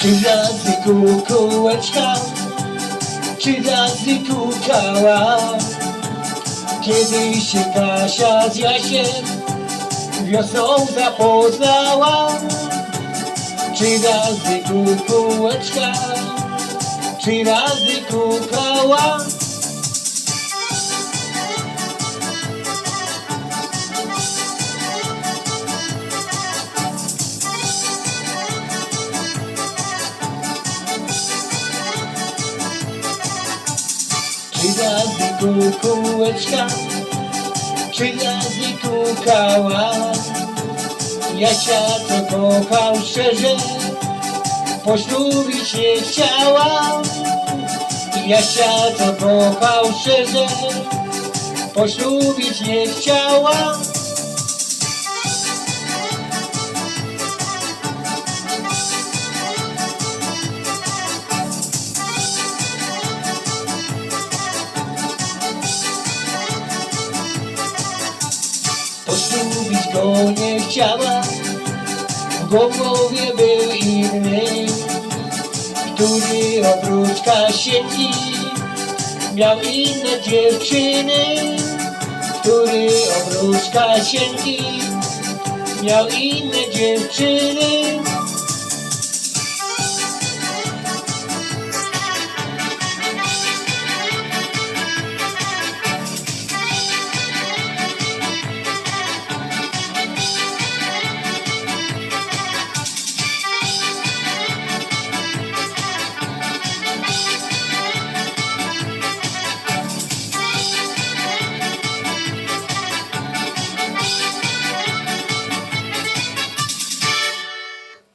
Czy razy kukułeczka, czy razy kukała? Kiedy się Kasia z Jasiem wiosną zapoznała? Czy razy kukułeczka, czy razy kukała? Czy razy kukułeczka, czy razy kukała? Jasia to kochał szczerze, poślubić nie chciała. Jasia to kochał szczerze, poślubić nie chciała. Chciała, w głowie był inny, który oprócz Kasienki miał inne dziewczyny, który oprócz Kasienki miał inne dziewczyny.